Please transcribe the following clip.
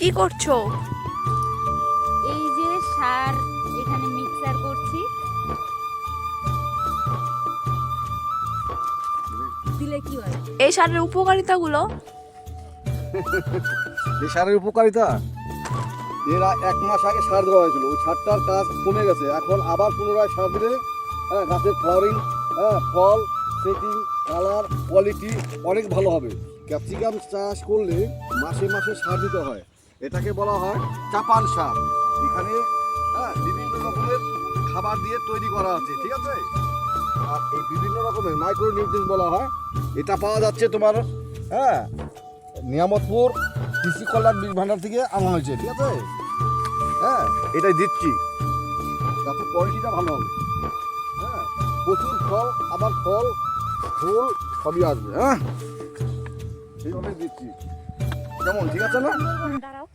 কি করছ? এই যে সার এখানে মিক্সার করছি। দিলে কি হয়? এই সারের উপকারিতাগুলো? এই সারের উপকারিতা? এর এক মাস আগে সার দেওয়া হয়েছিল। ওই সারটার কাজ কমে গেছে। এখন আবার পুনরায় সার দিলে হ্যাঁ গাছের ফ্লাওয়ারিং হ্যাঁ ফল সেটিং কালার কোয়ালিটি অনেক ভালো হবে। ক্যাপসিকাম চাষ করলে মাসে মাসে সার দিতে হয়। এটাকে বলা হয় চাপান সার এখানে হ্যাঁ বিভিন্ন রকমের খাবার দিয়ে তৈরি করা আছে, ঠিক আছে? আর এই বিভিন্ন রকমের মাইক্রো নিউট্রিয়েন্টস বলা হয়। এটা পাওয়া যাচ্ছে তোমার হ্যাঁ নিয়ামতপুর কৃষি কল্যাণ বীজ ভান্ডার থেকে আনা হয়েছে, ঠিক আছে? হ্যাঁ এটাই দিচ্ছি। যাতে কোয়ালিটিটা ভালো হবে। হ্যাঁ প্রচুর ফল, আবার ফল, ফুল, সবই আসবে হ্যাঁ? সেইভাবে দিচ্ছি। কেমন? ঠিক আছে না? দাঁড়াও।